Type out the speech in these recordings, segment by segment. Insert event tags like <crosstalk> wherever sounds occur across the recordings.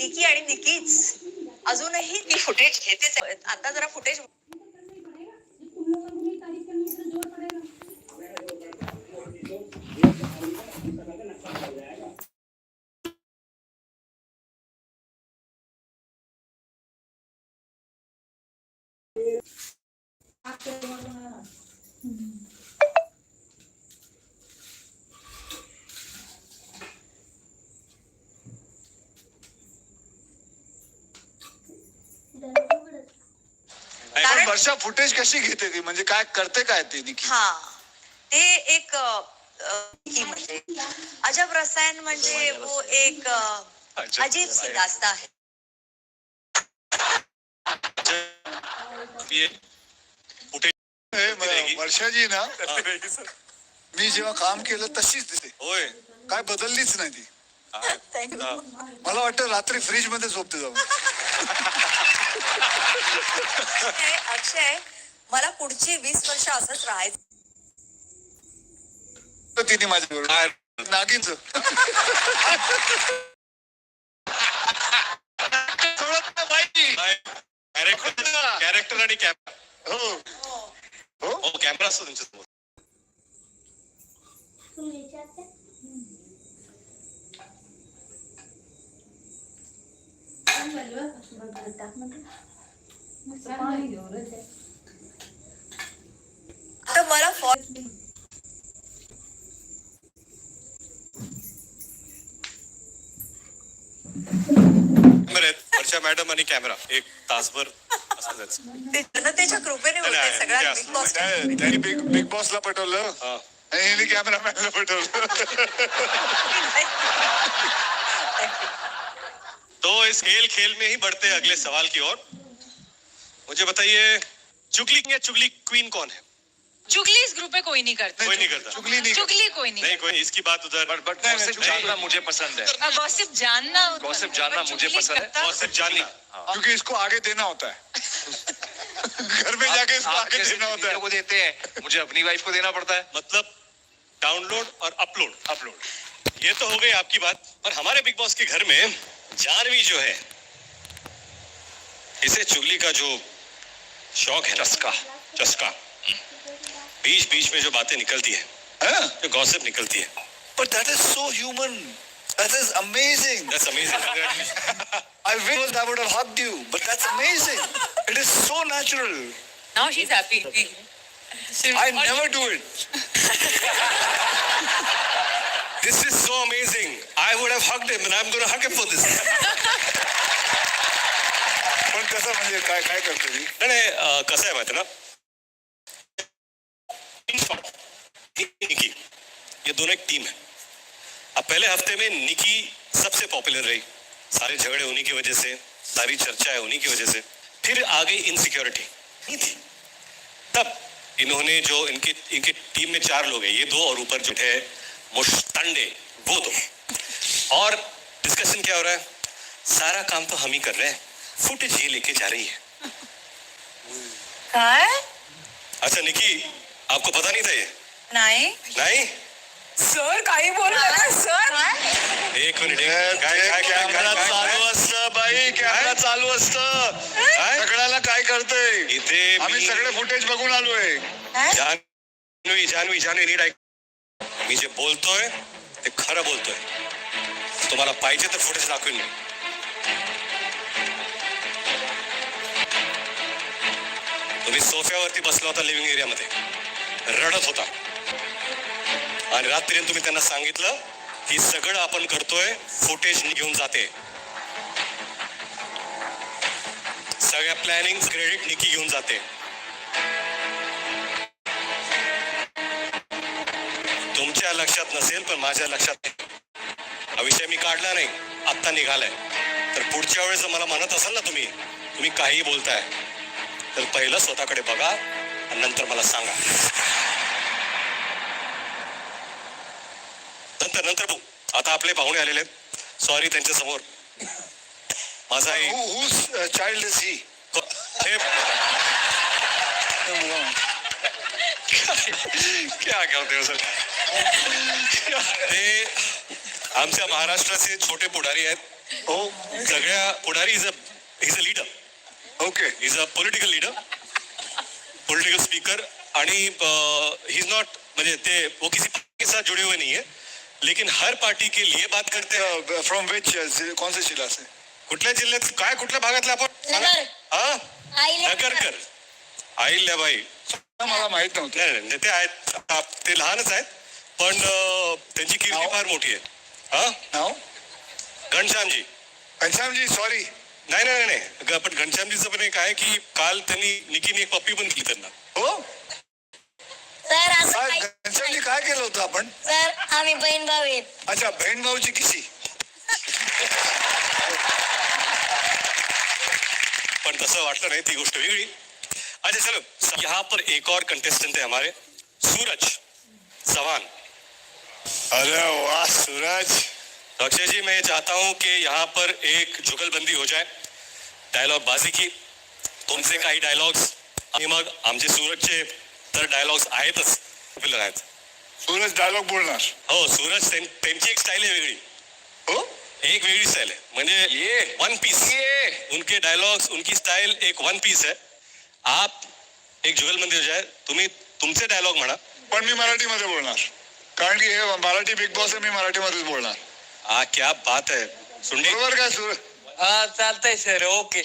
निकी आणि निकीच अजूनही ती फुटेज घेतेच आता जरा footage Thank you. Varsha footage कशी घेते ती? म्हणजे काय करते काय ती निकी हा. ते एक अ, अ, की म्हणजे. अजब रसायन म्हणजे वो एक अ, अजब अजीब सी रसायन. दास्ता है. ये फुटेज हे म- वर्षाजी ना होय मी जेव्हा काम केलं तशीच दिसते. काय बदललीच नाही ती. मला वाटतं रात्री फ्रीज मध्ये झोपते जाऊन. <laughs> अक्षय मला पुढची वीस वर्ष असंच राहायचं. तर तिने माझ्या नागिनच. कॅरेक्टर कॅरेक्टर आणि कॅमेरा हो. हो? हो कॅमेरा असतो तुमच्यासमोर तर मला फॉल वर्षा मॅडम आणि कॅमेरा. एक तासभर ते जनतेच्या कृपेने होते नाही, बिग बॉस त्या- त्यांनी बिग बिग बॉसला पटवलं. आणि हिने कॅमेरामॅनला पटवलं. <laughs> तो इस खेल खेल में ही बढ़ते अगले सवाल की ओर. मुझे बताइए चुगली या चुगली क्वीन कौन है? चुगली इस ग्रुप में कोई नहीं करता। कोई नहीं करता। चुगली नहीं चुगली कोई नहीं नहीं कोई नहीं, इसकी बात उधर। बट बट गॉसिप जानना मुझे पसंद है। गॉसिप जानना है, Gossip जानना मुझे पसंद है। गॉसिप जानना। क्योंकि इसको आगे देना होता है। <laughs> घर में जाके इसको आगे देना होता है। को देते हैं मुझे अपनी वाइफ को देना पड़ता है। मतलब डाउनलोड और अपलोड अपलोड ये तो हो गई आपकी बात। पर हमारे बिग बॉस के घर में जानवी जो है इसे चुगली का जो शौक है चस्का चस्का बीच बीच में जो बातें निकलती है हाँ? जो गॉसिप निकलती है But that is so human. That is amazing. That's amazing I wish I would have hugged you, but that's amazing. It is so natural. Now she's happy. I never do it. This is so amazing. I would have hugged him and I'm going to hug him for this. ये दोनों एक team है अब पहले हफ़्ते में निकी सबसे popular रही. सारे झगड़े उन्हीं की वजह से, सारी चर्चाएँ उन्हीं की वजह से, फिर आ गई इनसिक्योरिटी थी? तब इन्होंने जो इनके इनके टीम में चार लोग हैं, ये दो और ऊपर जो है मुश्तंडे वो दो। और डिस्कशन क्या हो रहा है? सारा काम तो हम ही कर रहे हैं। फुटेज ये लेके जा रही है। काय अच्छा निकी आपको पता नहीं था ये? नाही। नहीं? सर काही बोलला सर एक मिनिट एक- काय काय काय कॅमेरा काय- चालू काय- असतं बाई कॅमेरा चालू असतं काय? सगळ्याला काय करते? इथे आम्ही मी- सगळे फुटेज बघून आलोय जानवी जानवी जानवी नीट ऐक. मी जे बोलतोय ते खरं बोलतोय. तुम्हाला पाहिजे तर फुटेज दाखवेन मी. वरती बसला होता लिव्हिंग एरियामध्ये रडत होता. आणि रात्री तुम्ही त्यांना सांगितलं की सगळं आपण करतोय फुटेज घेऊन जाते. सगळ्या प्लॅनिंग क्रेडिट निकी घेऊन जाते. तुमच्या लक्षात नसेल पण माझ्या लक्षात हा विषय मी काढला नाही. आत्ता निघालाय. तर पुढच्या वेळेस मला म्हणत असाल ना तुम्ही तुम्ही काही बोलताय. तर पहिलं स्वतःकडे बघा आणि नंतर मला सांगा. नंतर नंतर बघू. आता आपले पाहुणे आलेले आहेत. सॉरी त्यांच्यासमोर माझा चाइल्ड इज ही हे क्या करते हो सर? ते आमच्या महाराष्ट्राचे छोटे पुढारी आहेत. हो. सगळ्या पुढारी is a is a leader okay is a political leader political speaker आणि ही इज नॉट म्हणजे ते वो किसी पार्टी के साथ जुड़े हुए नहीं है लेकिन हर पार्टी के लिए बात करते हैं. फ्रॉम विच कौन से जिला से? कुठल्या जिल्ह्यात काय कुठल्या भागातले आपण. हा? नगरकर अहिल्याबाई मला माहीत नव्हतं. नाही नाही, ते आहेत. आप- ते लहानच आहेत पण त्यांची कीर्ती? फार मोठी आहे. हा? घनश्यामजी. घनश्यामजी सॉरी नाही नाही नाही, पण घनश्यामजीचं पण एक आहे की काल त्यांनी निकीने एक पप्पी पण दिली त्यांना हो? सर असं काय काही घनश्यामजी काय केलं होतं आपण सर आम्ही बहीण भाऊ आहेत अच्छा बहन भाऊची किसी? पण तसं वाटलं नाही ती गोष्ट वेगळी अच्छा चलो यहाँ पर एक और कंटेस्टेंट है हमारे। सूरज सवान। अरे वाह सूरज। अक्षय जी मैं चाहता हूँ कि यहाँ पर एक जुगलबंदी हो जाए। डायलॉग बाजी की तुमचे काही डायलॉग्स आणि मग आमचे सूरजचे तर डायलॉग्स आहेतच. आहेत सूरज डायलॉग बोलणार. हो सूरज त्यां- त्यांची एक स्टाईल आहे वेगळी. हो? एक वेगळी स्टाईल है म्हणजे ये. वन पीस ये. उनके डायलॉग्स उनकी स्टाइल एक वन पीस है आप एक जुगलबंदी हो जाए तुम्ही तुमचे डायलॉग म्हणा. पण मी मराठीमध्ये बोलणार. कारण की हे मराठी बिग बॉस आहे मी मराठीमध्येच बोलणार. आ क्या बात है सुनने बरोबर काय सूरज हा चालतंय सर ओके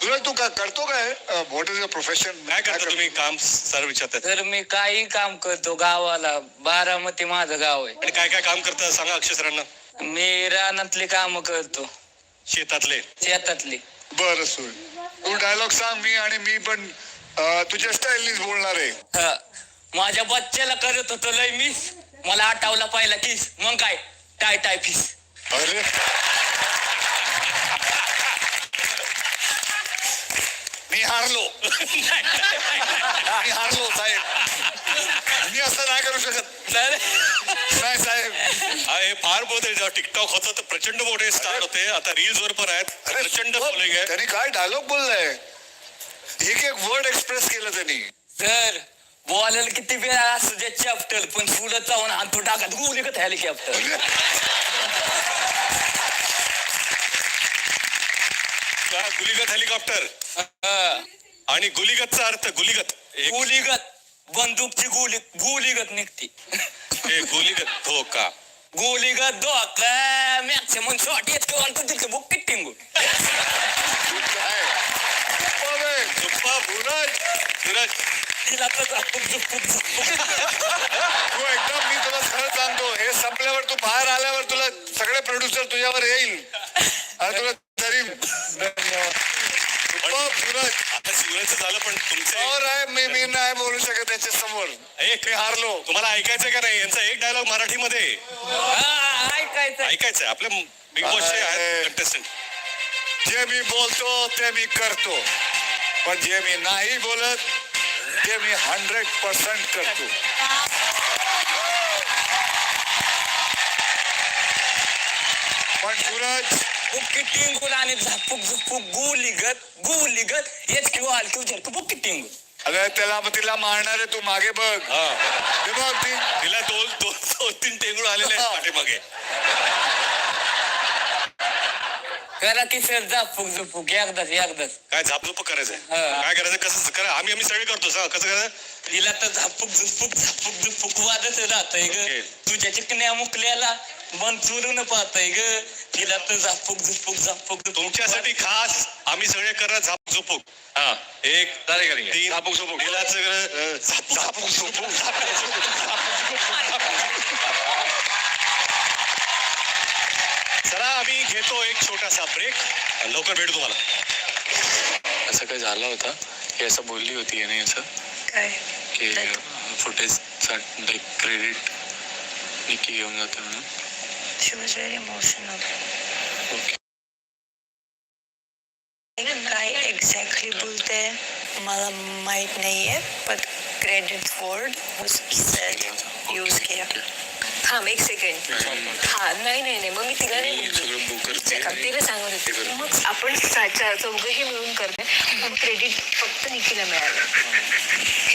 सूरज तू का करतो काय व्हॉट इज अ प्रोफेशन काय करता तुम्ही? काम सर विचारतात. तर मी काही काम करतो गावाला. बारामती माझं गाव आहे. आणि काय काय काम करता सांगा अक्षय सरांना. मी रानातली काम करतो. शेतातले. शेतातली. बरं सूरज तू डायलॉग सांग मी आणि मी पण अं, तुझ्या स्टाईलनीच बोलणार आहे. हा. माझ्या बच्च्याला करत होतो लय मिस मला आठवला पहिला किस मग काय? टाय टाय फिस अरे. मी हारलो. मी हारलो साहेब. मी असं नाही करू शकत. नाही साहेब. हा, फार मोठे जेव्हा टिकटॉक होतं तर प्रचंड मोठे स्टार होते. आता रील्स वर पण आहेत. प्रचंड फॉलोइंग आहे. त्यांनी काय डायलॉग बोललाय? एक एक वर्ड एक्सप्रेस केलं त्यांनी. सर बोलायला किती वेळ असू दे चॅप्टर पण फुलं चावून आणतो टाकत गुली का हेलिकॉप्टर का गुलीगत हेलिकॉप्टर आणि गुलीगतचा अर्थ गुलीगत. एक गुलीगत. बंदूकची गुली गुलीगत निघती. हे गुलीगत हो का गुलीगत धोका. मॅक्सिमम शॉट येतो आणि तिथे बुक टिंगू सुप्पा तिला तर तू एकदम मी तुला खरं सांगतो हे संपल्यावर तू बाहेर आल्यावर तुला सगळे प्रोड्युसर तुझ्यावर येईल. आणि तुला सूरजचं झालं पण तुमचे और आहे मी मी नाही बोलू शकत त्याच्यासमोर. मी हारलो. तुम्हाला ऐकायचं का नाही? यांचा एक डायलॉग मराठीमध्ये. हा, ऐकायचं ऐकायचं आहे आपल्या बिग बॉसचे. कंटेस्टंट जे मी बोलतो ते मी करतो. पण जे मी नाही बोलत ते मी हंड्रेड पर्सेंट करतो. पण सूरज बुक्की टिंगूल आणि झपक झपक किंवा उचल बुक्की टिंगूल अरे त्याला तिला मारणार आहे तू मागे बघ. हे. बघ ती. तिला दोन दोन दोन तीन टेंगुळ आलेले आहेत पाठीमागे. करा की सर झपक झपक एकदाच एकदाच. काय झापझुप करायचंय? हा. काय करायचं? कसं करा. आम्ही आम्ही सगळे करतो सांग कसं करायचं? तिला तर झपक झपक झपक झपक वाजत राहतय ग. ओके. तुझ्या चिकण्या मुकल्याला मन चुरून पाहतय ग. तिला तर झपक झपक झपक झपक तुमच्यासाठी खास आम्ही सगळे करणार झाप झुपूक हा. एक सारे करेंगे तीन झापूक झुपूक. तिला सगळं झाप झापूक झुपूक चला आम्ही घेतो एक छोटासा ब्रेक लवकर भेटू तुम्हाला. असं काही झालं होतं हे असं बोलली होती याने असं. काय? की फुटेज लाईक क्रेडिट निकी घेऊन जाते म्हणून. She was very emotional. काय एक्झॅक्टली बोलते मला माहीत नाहीये पण क्रेडिट वर्ड यूज केला थांब एक सेकंड हा नाही नाही नाही मग मी तिला नाही तिला सांगत होते मग आपण चार चौघही मिळून करते पण क्रेडिट फक्त निखिला मिळालं